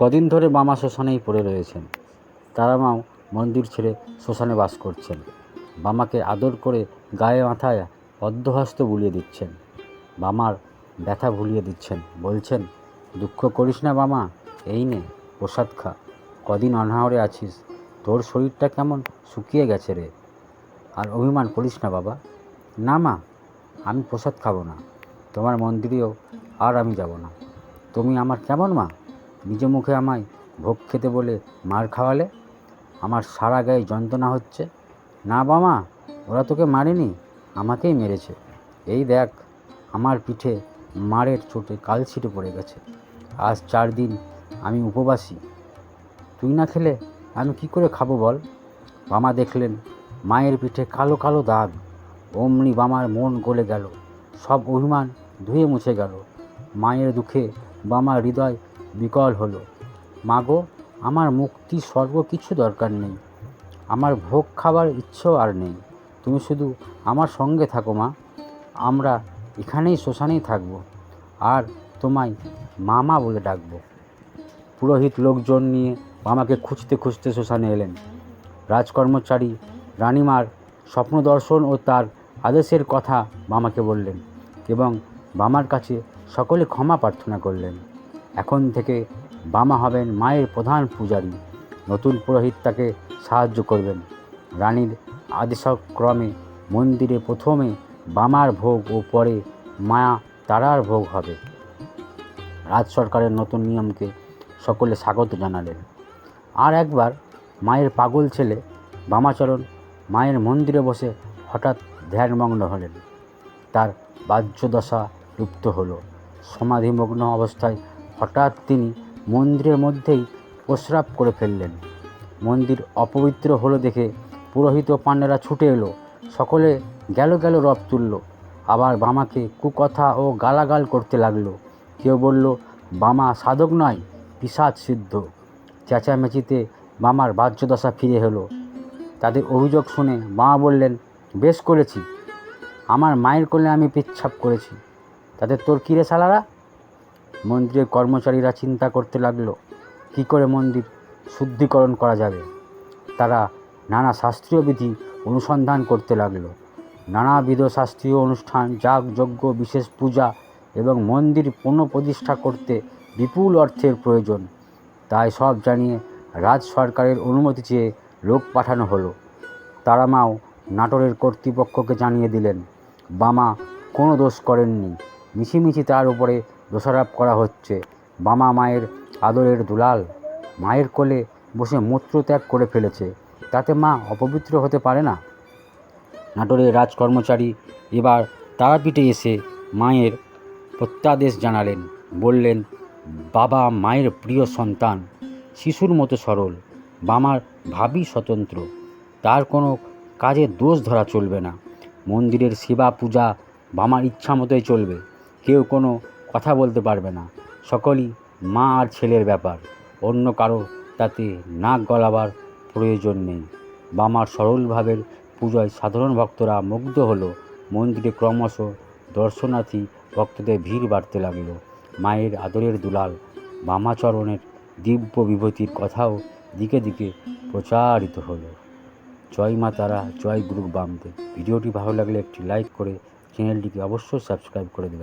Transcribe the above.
কদিন ধরে মামা শ্মশানেই পড়ে রয়েছেন। তারা তারামাও মন্দির ছেড়ে শ্মশানে বাস করছেন। বামাকে আদর করে গায়ে মাথায় অর্ধহস্ত বুলিয়ে দিচ্ছেন। বামার ব্যথা ভুলিয়ে দিচ্ছেন। বলছেন, দুঃখ করিস না বামা এই নে, প্রসাদ খা। কদিন অনাহারে আছিস, তোর শরীরটা কেমন শুকিয়ে গেছে রে। আর অভিমান করিস না বাবা। না মা, আমি প্রসাদ খাব না। তোমার মন্দিরেও আর আমি যাব না। তুমি আমার কেমন মা? নিজ মুখে আমায় ভোগ খেতে বলে মার খাওয়ালে? আমার সারা গায়ে যন্ত্রণা হচ্ছে। না বামা ওরা তোকে মারেনি, আমাকেই মেরেছে। এই দেখ, আমার পিঠে মারের চোটে কাল ছিটে পড়ে গেছে। আজ চার দিন আমি উপবাসী। তুই না খেলে আমি কি করে খাব বল? বামা দেখলেন মায়ের পিঠে কালো কালো দাগ। অমনি বামার মন গলে গেল। সব অভিমান ধুয়ে মুছে গেল। মায়ের দুঃখে বামার হৃদয় বিকল হলো। মাগো, আমার মুক্তি স্বর্গ কিছু দরকার নেই। আমার ভোগ খাবার ইচ্ছেও আর নেই। তুমি শুধু আমার সঙ্গে থাকো, মা। আমরা এখানেই শ্মশানেই থাকব। আর তোমায় মামা বলে ডাকবো। পুরোহিত লোকজন নিয়ে মামাকে খুঁজতে খুঁজতে শ্মশানে এলেন। রাজকর্মচারী, রানীমার স্বপ্ন দর্শন ও তার আদেশের কথা মামাকে বললেন এবং বামার কাছে সকলে ক্ষমা প্রার্থনা করলেন। এখন থেকে বামা হবেন মায়ের প্রধান পূজারী। নতুন পুরোহিত তাকে সাহায্য করবেন। রানীর আদেশক্রমে মন্দিরে প্রথমে বামার ভোগ ও পরে মায়া তারার ভোগ হবে। রাজ সরকারের নতুন নিয়মকে সকলে স্বাগত জানালেন। আর একবার মায়ের পাগল ছেলে বামাচরণ মায়ের মন্দিরে বসে হঠাৎ ধ্যানমগ্ন হলেন। তার বাহ্যদশা লুপ্ত হলো। সমাধিমগ্ন অবস্থায় হঠাৎ তিনি মন্দিরের মধ্যেই প্রস্রাব করে ফেললেন। মন্দির অপবিত্র হলো দেখে পুরোহিত ও পাণ্ডেরা ছুটে এলো। সকলে গেল গেল রব তুলল। আবার বামাকে কুকথা ও গালাগাল করতে লাগল। কেউ বলল, বামা সাধক নয় পিসাদ সিদ্ধ। চেঁচামেচিতে বামার বাহ্যদশা ফিরে হলো তাদের অভিযোগ শুনে বামা বললেন, বেশ করেছি। আমার মায়ের কোলে আমি পেচ্ছাপ করেছি। তাদের তোর কিরে সালারা মন্দিরের কর্মচারীরা চিন্তা করতে লাগল, কী করে মন্দির শুদ্ধিকরণ করা যাবে? তারা নানা শাস্ত্রীয় বিধি অনুসন্ধান করতে লাগল। নানাবিধ শাস্ত্রীয় অনুষ্ঠান, যাগ, যজ্ঞ, বিশেষ পূজা এবং মন্দির পুনঃপ্রতিষ্ঠা করতে বিপুল অর্থের প্রয়োজন। তাই সব জানিয়ে রাজ সরকারের অনুমতি চেয়ে লোক পাঠানো হলো। তারামাও নাটোরের কর্তৃপক্ষকে জানিয়ে দিলেন, বামা কোনো দোষ করেননি। মিছিমিছি তার উপরে দোষারোপ করা হচ্ছে। বামা মায়ের আদরের দুলাল মায়ের কোলে বসে মূত্রত্যাগ করে ফেলেছে। তাতে মা অপবিত্র হতে পারে না। নাটোরের রাজকর্মচারী এবার তারাপীঠে এসে মায়ের প্রত্যাদেশ জানালেন। বললেন, বাবা মায়ের প্রিয় সন্তান, শিশুর মতো সরল, বামার ভাবি স্বতন্ত্র। তার কোনো কাজে দোষ ধরা চলবে না। মন্দিরের সেবা পূজা বামার ইচ্ছা মতোই চলবে। কেউ কোনো কথা বলতে পারবে না। সকলই মা আর ছেলের ব্যাপার। অন্য কারও তাতে নাক গলাবার প্রয়োজন নেই। বামার সরল ভাবের পুজোয় সাধারণ ভক্তরা মুগ্ধ হলো। মন্দিরে ক্রমশ দর্শনার্থী ভক্তদের ভিড় বাড়তে লাগল। মায়ের আদরের দুলাল বামাচরণের দিব্য বিভূতির কথাও দিকে দিকে প্রচারিত হলো। জয় মা তারা, জয় গুরু বামদেব। ভিডিওটি ভালো লাগলে একটি লাইক করে চ্যানেলটিকে অবশ্যই সাবস্ক্রাইব করে দেবেন।